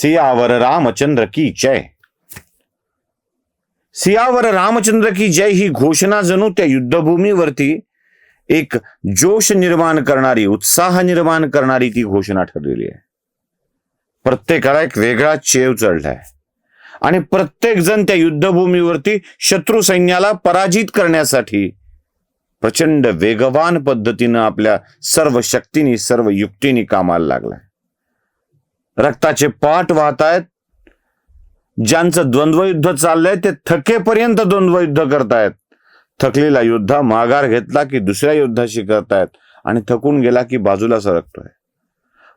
सियावर रामचंद्र की जय। सियावर रामचंद्र की जय ही घोषणा जणू त्या युद्धभूमीवरती एक जोश निर्माण करणारी उत्साह निर्माण करणारी ती घोषणा ठरलेली आहे. प्रत्येकाला एक वेगळा चेव चढलाय. आणि प्रत्येक जण त्या युद्धभूमीवरती शत्रू सैन्याला पराजित करण्यासाठी प्रचंड वेगवान पद्धतीनं आपल्या सर्व शक्तीने सर्व युक्तीने कामाला लागलाय. रक्ताचे पाठ वाहत आहेत ज्यांचं द्वंद्वयुद्ध चाललंय ते थकेपर्यंत द्वंद्वयुद्ध करतायत. थकलेला योद्धा माघार घेतला की दुसऱ्या युद्धाशी करतायत आणि थकून गेला की बाजूला सरकतोय.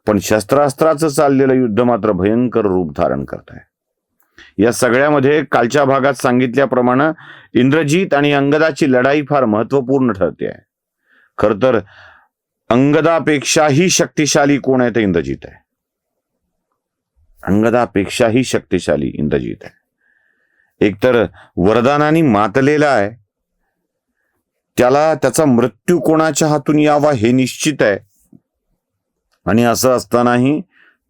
पण शस्त्रास्त्राचं चाललेलं युद्ध मात्र भयंकर रूप धारण करत आहे या सगळ्यामध्ये कालच्या भागात सांगितल्याप्रमाणे इंद्रजीत आणि अंगदाची लढाई फार महत्त्वपूर्ण ठरते आहे. खर तर अंगदापेक्षाही शक्तिशाली कोण आहे ते इंद्रजीत आहे. अंगदापेक्षाही शक्तिशाली इंद्रजीत आहे. एकतर वरदानाने मातलेला आहे. त्याला त्याचा मृत्यू कोणाच्या हातून यावा हे निश्चित आहे. आणि असं असतानाही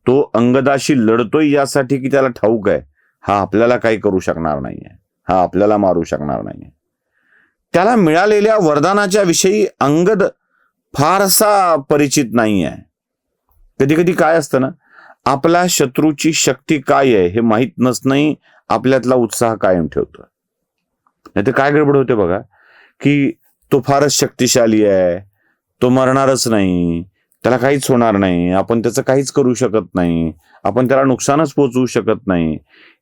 तो अंगदाशी लढतोय यासाठी की त्याला ठाऊक आहे. हा आपल्याला काही करू शकणार नाहीये. हा आपल्याला मारू शकणार नाहीये. त्याला मिळालेल्या वरदानाच्या विषयी अंगद फारसा परिचित नाही आहे कधी कधी काय असतं ना आपल्या शत्रूची शक्ती काय आहे हे माहीत नसणंही आपल्यातला उत्साह कायम ठेवतो नाही तर काय गडबड होते बघा? की तो फारच शक्तिशाली आहे तो मरणारच नाही त्याला काहीच होणार नाही आपण त्याचं काहीच करू शकत नाही आपण त्याला नुकसानच पोचवू शकत नाही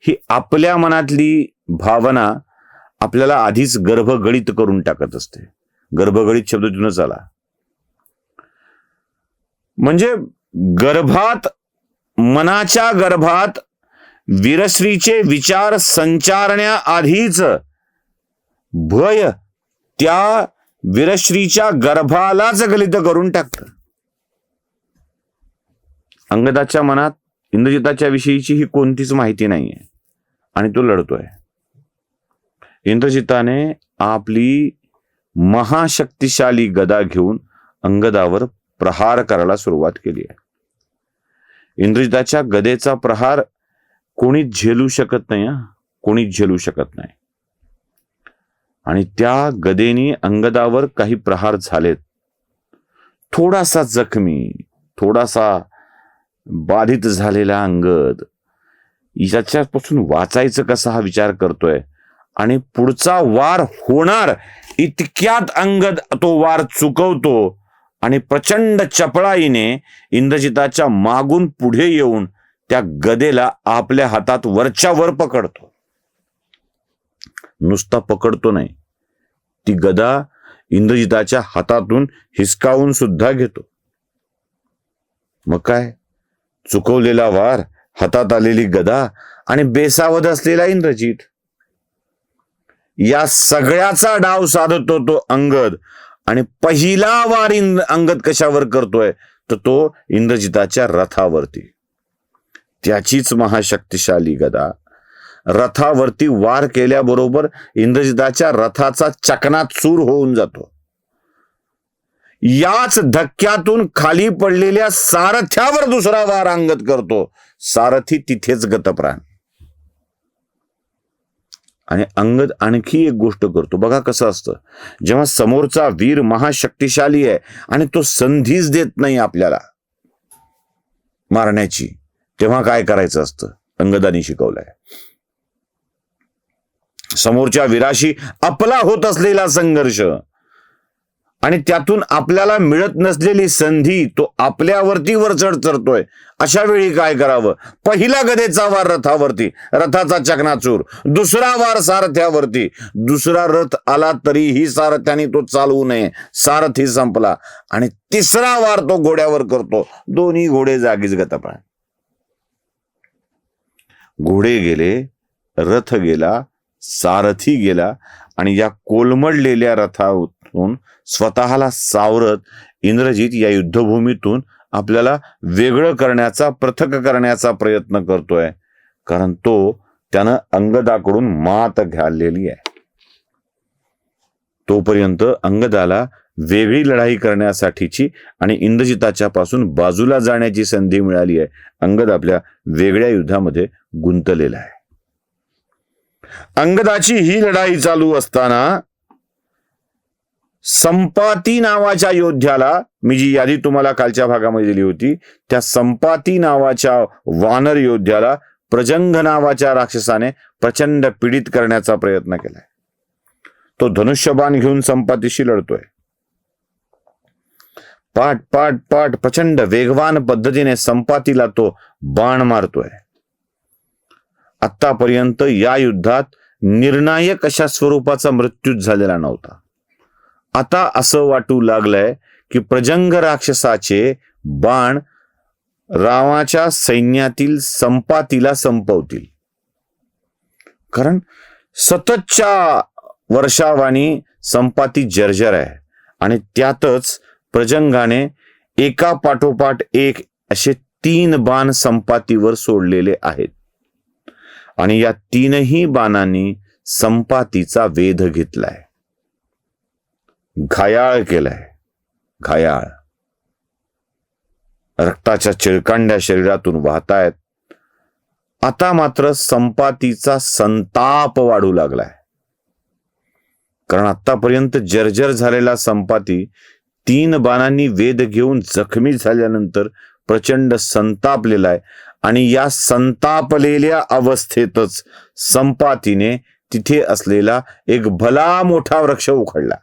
ही आपल्या मनातली भावना आपल्याला आधीच गर्भगळीत करून टाकत असते. गर्भगळीत शब्द तिथूनच आला. म्हणजे गर्भात मनाच्या गर्भात वीरश्रीचे विचार संचारण्याआधीच भय त्या वीरश्रीच्या गर्भालाच गलित करून टाकत. अंगदाच्या मनात इंद्रजिताच्या विषयीची ही कोणतीच माहिती नाहीये. आणि तो लढतोय. इंद्रजिताने आपली महाशक्तिशाली गदा घेऊन अंगदावर प्रहार करायला सुरुवात केली आहे इंद्रजिताच्या गदेचा प्रहार कोणीच झेलू शकत नाही कोणीच झेलू शकत नाही. आणि त्या गदेनी अंगदावर काही प्रहार झालेत. थोडासा जखमी थोडासा बाधित झालेला अंगद. याच्यापासून वाचायचं कसा हा विचार करतोय? आणि पुढचा वार होणार इतक्यात अंगद तो वार चुकवतो. आणि प्रचंड चपळाईने इंद्रजिताच्या मागून पुढे येऊन त्या गदेला आपल्या हातात वरच्या वर पकडतो. नुसता पकडतो नाही. ती गदा इंद्रजिताच्या हातातून हिसकावून सुद्धा घेतो. मग काय? चुकवलेला वार हातात आलेली गदा आणि बेसावध असलेला इंद्रजित. या सगळ्याचा डाव साधतो तो अंगद. आणि पहिला वार इंद अंगद कशावर करतोय? तर तो इंद्रजिताच्या रथावरती. त्याचीच महाशक्तिशाली गदा. रथावरती वार केल्याबरोबर इंद्रजिताच्या रथाचा चकनात चूर होऊन जातो. याच धक्क्यातून खाली पडलेल्या सारथ्यावर दुसरा वार अंगत करतो. सारथी तिथेच गतप्राण. आणि अंगद आणखी एक गोष्ट करतो. बघा कसं असतं. जेव्हा समोरचा वीर महाशक्तिशाली आहे आणि तो संधीच देत नाही आपल्याला मारण्याची तेव्हा काय करायचं असतं? अंगदानी शिकवलंय. समोरच्या वीराशी आपला होत असलेला संघर्ष. आणि त्यातून आपल्याला मिळत नसलेली संधी तो आपल्यावरती वरचढ चढतोय. अशा वेळी काय करावं? पहिला गदेचा वार रथावरती. रथाचा चकनाचूर. दुसरा वार सारथ्यावरती. दुसरा रथ आला तरीही सारथ्याने तो चालवू नये. सारथी संपला. आणि तिसरा वार तो घोड्यावर करतो. दोन्ही घोडे जागीच गतपाय घोडे गेले रथ गेला सारथी गेला आणि या कोलमडलेल्या रथातून स्वतःला सावरत इंद्रजित या युद्धभूमीतून आपल्याला वेगळं करण्याचा पृथक करण्याचा प्रयत्न करतोय. कारण तो त्यानं अंगदाकडून मात घाललेली आहे. तोपर्यंत अंगदाला वेगळी लढाई करण्यासाठीची आणि इंद्रजिताच्या पासून बाजूला जाण्याची संधी मिळाली आहे. अंगद आपल्या वेगळ्या युद्धामध्ये गुंतलेला आहे. अंगदाची ही लढाई चालू असताना संपाती नावाच्या योद्ध्याला मी जी यादी तुम्हाला कालच्या भागामध्ये दिली होती त्या संपाती नावाच्या वानर योद्ध्याला प्रजंग नावाच्या राक्षसाने प्रचंड पीडित करण्याचा प्रयत्न केलाय. तो धनुष्यबाण घेऊन संपातीशी लढतोय. पाट पाट पाट प्रचंड वेगवान पद्धतीने संपातीला तो बाण मारतोय. आतापर्यंत या युद्धात निर्णायक अशा स्वरूपाचा मृत्यू झालेला नव्हता. आता असं वाटू लागलंय की प्रजंग राक्षसाचे बाण रावाच्या सैन्यातील संपातीला संपवतील. कारण सततच्या वर्षावानी संपाती जर्जर आहे आणि त्यातच प्रजंगाने एका पाठोपाठ एक असे तीन बाण संपातीवर सोडलेले आहेत. आणि या तीनही बाणांनी संपातीचा वेध घेतलाय. घायाळ केलाय. घायाळ. रक्ताच्या चिळकांड्या शरीरातून वाहतायत. आता मात्र संपातीचा संताप वाढू लागलाय. कारण आतापर्यंत जर्जर झालेला संपाती तीन बाणांनी वेध घेऊन जखमी झाल्यानंतर प्रचंड संतापलेला आहे आणि या संतापलेल्या अवस्थेतच संपातीने तिथे असलेला एक भला मोठा वृक्ष उखडला.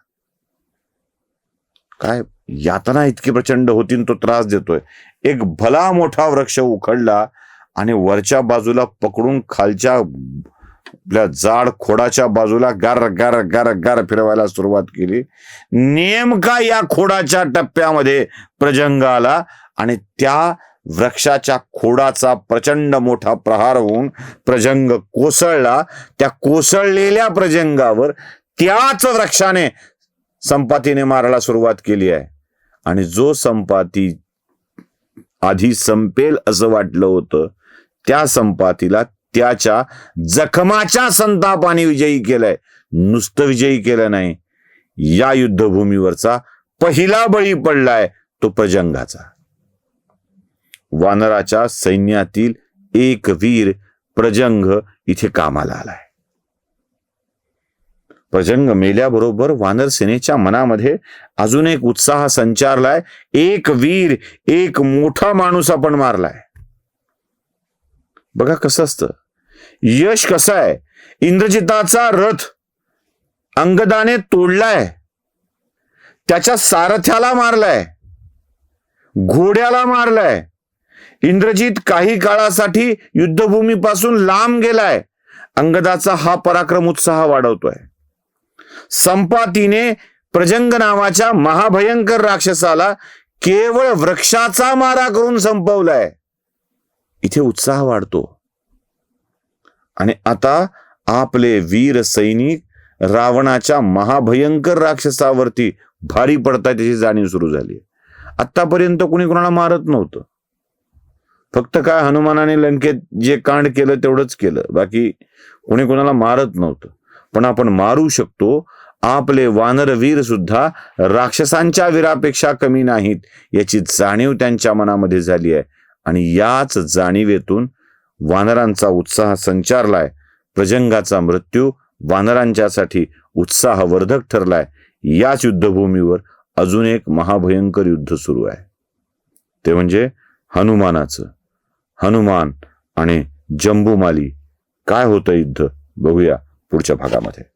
काय यातना इतकी प्रचंड होती तो त्रास देतोय. एक भला मोठा वृक्ष उखडला आणि वरच्या बाजूला पकडून खालच्या आपल्या जाड खोडाच्या बाजूला गार गार गार गार फिरवायला सुरुवात केली. नेमका या खोडाच्या टप्प्यामध्ये प्रजंग आला आणि त्या वृक्षाच्या खोडाचा प्रचंड मोठा प्रहार होऊन प्रजंग कोसळला. त्या कोसळलेल्या प्रजंगावर त्याच वृक्षाने संपातीने मारायला सुरुवात केली आहे. आणि जो संपाती आधी संपेल असं वाटलं होतं त्या संपातीला त्याच्या जखमाच्या संतापाने विजयी केलंय. नुसतं विजयी केलं नाही. या युद्धभूमीवरचा पहिला बळी पडलाय तो प्रजंगाचा. वानराच्या सैन्यातील एक वीर प्रजंग इथे कामाला आलाय. प्रजंग मेल्याबरोबर वानर सेनेच्या मनामध्ये अजून एक उत्साह संचारलाय. एक वीर एक मोठा माणूस आपण मारलाय. बघा कसं असतं. यश कसं आहे इंद्रजिताचा रथ अंगदाने तोडलाय. त्याच्या सारथ्याला मारलाय. घोड्याला मारलाय. इंद्रजित काही काळासाठी युद्धभूमीपासून लांब गेलाय. अंगदाचा हा पराक्रम उत्साह वाढवतोय. संपातीने प्रजंग नावाच्या महाभयंकर राक्षसाला केवळ वृक्षाचा मारा करून संपवलाय. इथे उत्साह वाढतो. आणि आता आपले वीर सैनिक रावणाच्या महाभयंकर राक्षसावरती भारी पडतात त्याची जाणीव सुरू झाली आतापर्यंत कुणी कोणाला मारत नव्हतं. फक्त काय हनुमानाने लंकेत जे कांड केलं तेवढंच केलं. बाकी कोणी कोणाला मारत नव्हतं. पण आपण मारू शकतो आपले वानरवीर सुद्धा राक्षसांच्या वीरापेक्षा कमी नाहीत याची जाणीव त्यांच्या मनामध्ये झाली आहे. आणि याच जाणीवेतून वानरांचा उत्साह संचारलाय. प्रजंगाचा मृत्यू वानरांच्यासाठी उत्साहवर्धक ठरलाय. याच युद्धभूमीवर अजून एक महाभयंकर युद्ध सुरू आहे. ते म्हणजे हनुमानाचं. हनुमान आणि जंबूमाली. काय होतं युद्ध? बघूया पुढच्या भागामध्ये.